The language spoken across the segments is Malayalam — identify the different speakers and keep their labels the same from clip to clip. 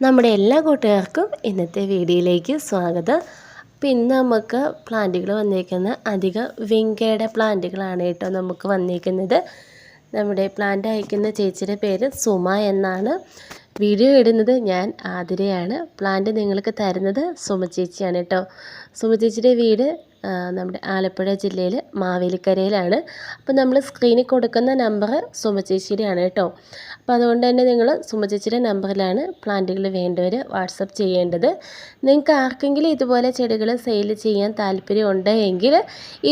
Speaker 1: നമ്മുടെ എല്ലാ കൂട്ടുകാർക്കും ഇന്നത്തെ വീഡിയോയിലേക്ക് സ്വാഗതം. അപ്പോൾ ഇന്ന് നമുക്ക് പ്ലാന്റുകൾ വന്നിരിക്കുന്ന അധികം വിങ്കയുടെ പ്ലാന്റുകളാണ് കേട്ടോ നമുക്ക് വന്നിരിക്കുന്നത് നമ്മുടെ പ്ലാന്റ് അയക്കുന്ന ചേച്ചിയുടെ പേര് സുമ എന്നാണ്. വീഡിയോ ഇടുന്നത് ഞാൻ ആതിരയാണ്. പ്ലാന്റ് നിങ്ങൾക്ക് തരുന്നത് സുമ ചേച്ചിയാണ് കേട്ടോ. സുമ ചേച്ചിയുടെ വീട് നമ്മുടെ ആലപ്പുഴ ജില്ലയിൽ മാവേലിക്കരയിലാണ്. അപ്പോൾ നമ്മൾ സ്ക്രീനിൽ കൊടുക്കുന്ന നമ്പർ സുമ ചേച്ചിയുടെയാണ് കേട്ടോ. അപ്പോൾ അതുകൊണ്ട് തന്നെ നിങ്ങൾ സുമ ചേച്ചിയുടെ നമ്പറിലാണ് പ്ലാന്റുകൾ വേണ്ടവർ വാട്സപ്പ് ചെയ്യേണ്ടത്. നിങ്ങൾക്ക് ആർക്കെങ്കിലും ഇതുപോലെ ചെടികൾ സെയിൽ ചെയ്യാൻ താല്പര്യമുണ്ട് എങ്കിൽ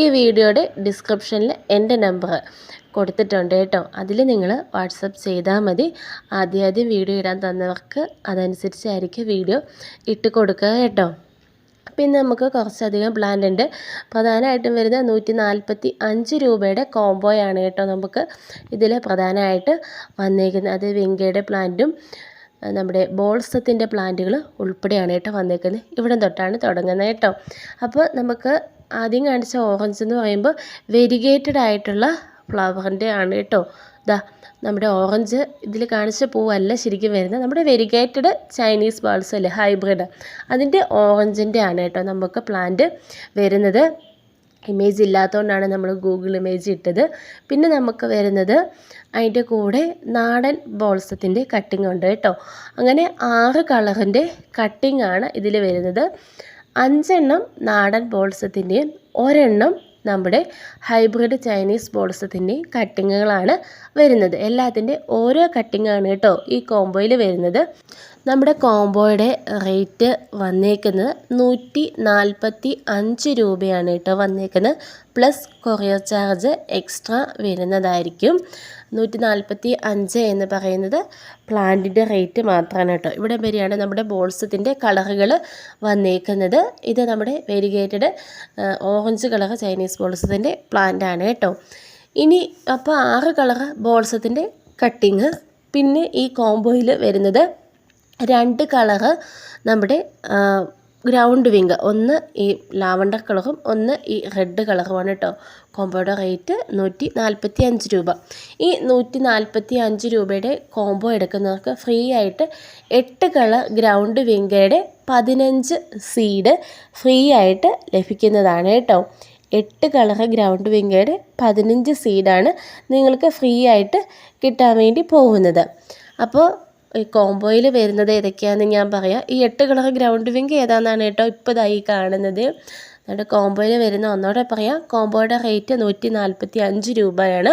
Speaker 1: ഈ വീഡിയോയുടെ ഡിസ്ക്രിപ്ഷനിൽ എന്റെ നമ്പർ കൊടുത്തിട്ടുണ്ട് കേട്ടോ. അതിൽ നിങ്ങൾ വാട്സപ്പ് ചെയ്താൽ മതി. ആദ്യം ആദ്യം വീഡിയോ ഇടാൻ തന്നവർക്ക് അതനുസരിച്ചായിരിക്കും വീഡിയോ ഇട്ട് കൊടുക്കുക കേട്ടോ. പിന്നെ നമുക്ക് കുറച്ചധികം പ്ലാന്റ് ഉണ്ട്. പ്രധാനമായിട്ടും വരുന്നത് നൂറ്റി നാൽപ്പത്തി അഞ്ച് രൂപയുടെ കോംബോയാണ് കേട്ടോ നമുക്ക് ഇതിൽ പ്രധാനമായിട്ട് വന്നേക്കുന്നത്. അത് വെങ്കയുടെ പ്ലാന്റും നമ്മുടെ ബോൾസത്തിന്റെ പ്ലാന്റുകൾ ഉൾപ്പെടെയാണ് കേട്ടോ വന്നേക്കുന്നത്. ഇവിടെ തൊട്ടാണ് തുടങ്ങുന്നത് കേട്ടോ. അപ്പോൾ നമുക്ക് ആദ്യം കാണിച്ച ഓറഞ്ച് എന്ന് പറയുമ്പോൾ വെരിഗേറ്റഡ് ആയിട്ടുള്ള ഫ്ലവറിന്റെ ആണ് കേട്ടോ. ദാ നമ്മുടെ ഓറഞ്ച് ഇതിൽ കാണിച്ച പൂവല്ല ശരിക്കും വരുന്നത്. നമ്മുടെ വെരിഗേറ്റഡ് ചൈനീസ് ബാൾസ് അല്ലേ ഹൈബ്രിഡ്. അതിന്റെ ഓറഞ്ചിന്റെ ആണ് കേട്ടോ നമുക്ക് പ്ലാന്റ് വരുന്നത്. ഇമേജ് ഇല്ലാത്തതുകൊണ്ടാണ് നമ്മൾ ഗൂഗിൾ ഇമേജ് ഇട്ടത്. പിന്നെ നമുക്ക് വരുന്നത് അതിന്റെ കൂടെ നാടൻ ബോൾസത്തിന്റെ കട്ടിംഗ് ഉണ്ട് കേട്ടോ. അങ്ങനെ ആറ് കളറിന്റെ കട്ടിംഗ് ആണ് ഇതിൽ വരുന്നത്. അഞ്ചെണ്ണം നാടൻ ബോൾസത്തിന്റെയും ഒരെണ്ണം നമ്മുടെ ഹൈബ്രിഡ് ചൈനീസ് ബോൾസത്തിന്റെ കട്ടിങ്ങുകളാണ് വരുന്നത്. എല്ലാത്തിന്റെ ഓരോ കട്ടിങ്ങാണ് കേട്ടോ ഈ കോംബോയിൽ വരുന്നത്. നമ്മുടെ കോംബോയുടെ റേറ്റ് വന്നേക്കുന്നത് നൂറ്റി രൂപയാണ് കേട്ടോ വന്നേക്കുന്നത്. പ്ലസ് കൊറിയർ ചാർജ് എക്സ്ട്രാ വരുന്നതായിരിക്കും. നൂറ്റി നാൽപ്പത്തി അഞ്ച് എന്ന് പറയുന്നത് പ്ലാന്റിന്റെ റേറ്റ് മാത്രമാണ് കേട്ടോ. ഇവിടെ വരികയാണ് നമ്മുടെ ബോൾസത്തിന്റെ കളറുകൾ വന്നേക്കുന്നത്. ഇത് നമ്മുടെ വെരിഗേറ്റഡ് ഓറഞ്ച് കളർ ചൈനീസ് ബോൾസത്തിന്റെ പ്ലാന്റാണ് കേട്ടോ. ഇനി അപ്പോൾ ആറ് കളർ ബോൾസത്തിന്റെ കട്ടിങ്. പിന്നെ ഈ കോംബോയിൽ വരുന്നത് രണ്ട് കളറ് നമ്മുടെ ഗ്രൗണ്ട് വിങ് ഒന്ന് ഈ ലാവണ്ടർ കളറും ഒന്ന് ഈ റെഡ് കളറുമാണ് കേട്ടോ കോംബോയുടെ റേറ്റ് നൂറ്റി നാൽപ്പത്തി അഞ്ച് രൂപ. ഈ നൂറ്റി നാൽപ്പത്തി അഞ്ച് രൂപയുടെ കോംബോ എടുക്കുന്നവർക്ക് ഫ്രീ ആയിട്ട് എട്ട് കളർ ഗ്രൗണ്ട് വിങ്കയുടെ പതിനഞ്ച് സീഡ് ഫ്രീ ആയിട്ട് ലഭിക്കുന്നതാണ് കേട്ടോ എട്ട് കളർ ഗ്രൗണ്ട് വിങ്കയുടെ പതിനഞ്ച് സീഡാണ് നിങ്ങൾക്ക് ഫ്രീ ആയിട്ട് കിട്ടാൻ വേണ്ടി പോകുന്നത്. അപ്പോൾ കോംബോയിൽ വരുന്നത് ഏതൊക്കെയാണെന്ന് ഞാൻ പറയാം. ഈ എട്ട് കളർ ഗ്രൗണ്ട് വിങ്ക് ഏതാണെന്നാണ് കേട്ടോ ഇപ്പോൾ ഇതായി കാണുന്നത്. എന്നിട്ട് കോംബോയിൽ വരുന്ന ഒന്നോടെ പറയാം. കോംബോയുടെ റേറ്റ് നൂറ്റി നാൽപ്പത്തി അഞ്ച് രൂപയാണ്.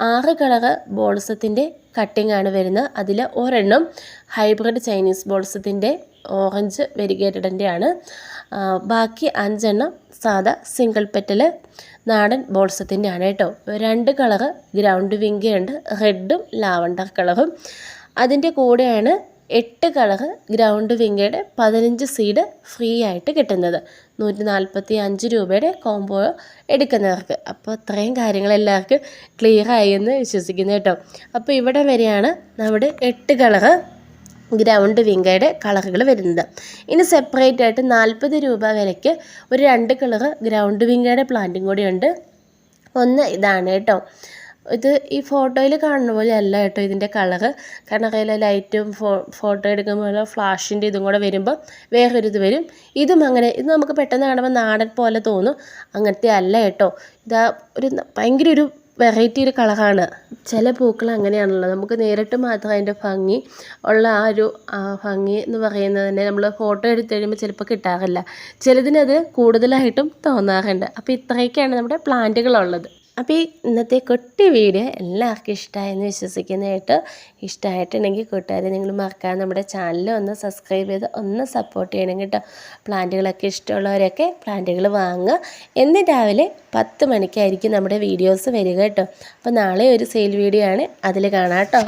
Speaker 1: ആറ് കളർ ബോൾസത്തിന്റെ കട്ടിംഗ് ആണ് വരുന്നത്. അതിൽ ഒരെണ്ണം ഹൈബ്രിഡ് ചൈനീസ് ബോൾസത്തിന്റെ ഓറഞ്ച് വെരിഗേറ്റഡിന്റെ ആണ് ബാക്കി അഞ്ചെണ്ണം സാധാ സിംഗിൾ പെറ്റൽ നാടൻ ബോൾസത്തിന്റെ ആണ് കേട്ടോ. രണ്ട് കളർ ഗ്രൗണ്ട് വിങ്കയുണ്ട് റെഡും ലാവണ്ടർ കളറും അതിന്റെ കൂടെയാണ് എട്ട് കളർ ഗ്രൗണ്ട് വിങ്കയുടെ പതിനഞ്ച് സീഡ് ഫ്രീ ആയിട്ട് കിട്ടുന്നത്. നൂറ്റി നാൽപ്പത്തി അഞ്ച് രൂപയുടെ കോംബോ എടുക്കുന്നവർക്ക്. അപ്പോൾ ഇത്രയും കാര്യങ്ങൾ എല്ലാവർക്കും ക്ലിയർ ആയി എന്ന് വിശ്വസിക്കുന്നു കേട്ടോ. അപ്പോൾ ഇവിടെ വരെയാണ് നമ്മുടെ എട്ട് കളർ ഗ്രൗണ്ട് വിങ്കയുടെ കളറുകൾ വരുന്നത്. ഇനി സെപ്പറേറ്റ് ആയിട്ട് നാൽപ്പത് രൂപ വിലയ്ക്ക് ഒരു രണ്ട് കളർ ഗ്രൗണ്ട് വിങ്കയുടെ പ്ലാന്റും ഉണ്ട്. ഒന്ന് ഇതാണ് കേട്ടോ. ഇത് ഈ ഫോട്ടോയിൽ കാണുന്ന പോലെ അല്ല കേട്ടോ ഇതിന്റെ കളറ്. കാരണം കയ്യിലെ ലൈറ്റും ഫോ ഫോട്ടോ എടുക്കുമ്പോൾ ഫ്ലാഷിന്റെ ഇതും കൂടെ വരുമ്പോൾ വേറൊരിത് വരും. ഇതും അങ്ങനെ ഇത് നമുക്ക് പെട്ടെന്ന് കാണുമ്പോൾ നാടൻ പോലെ തോന്നും. അങ്ങനത്തെ അല്ല കേട്ടോ. ഇതാ ഒരു ഭയങ്കര ഒരു വെറൈറ്റി ഒരു കളറാണ്. ചില പൂക്കൾ അങ്ങനെയാണല്ലോ. നമുക്ക് നേരിട്ട് മാത്രം അതിന്റെ ഭംഗി ഉള്ള ആ ഒരു ഭംഗി എന്ന് പറയുന്നത് തന്നെ നമ്മൾ ഫോട്ടോ എടുത്ത് കഴിയുമ്പോൾ ചിലപ്പോൾ കിട്ടാറില്ല. ചിലതിനത് കൂടുതലായിട്ടും തോന്നാറുണ്ട്. അപ്പോൾ ഇത്രയൊക്കെയാണ് നമ്മുടെ പ്ലാന്റുകളുള്ളത്. അപ്പോൾ ഈ ഇന്നത്തെ കുട്ടി വീഡിയോ എല്ലാവർക്കും ഇഷ്ടമായെന്ന് വിശ്വസിക്കുന്നതായിട്ട് ഇഷ്ടമായിട്ടുണ്ടെങ്കിൽ കൂട്ടുകാരെ നിങ്ങൾ മറക്കാതെ നമ്മുടെ ചാനൽ ഒന്ന് സബ്സ്ക്രൈബ് ചെയ്ത് ഒന്ന് സപ്പോർട്ട് ചെയ്യണം കേട്ടോ. പ്ലാന്റുകളൊക്കെ ഇഷ്ടമുള്ളവരൊക്കെ പ്ലാന്റുകൾ വാങ്ങുക. എന്ന് രാവിലെ പത്ത് മണിക്കായിരിക്കും നമ്മുടെ വീഡിയോസ് വരിക കേട്ടോ. അപ്പോൾ നാളെ ഒരു സെയിൽ വീഡിയോ ആണ്. അതിൽ കാണാം കേട്ടോ.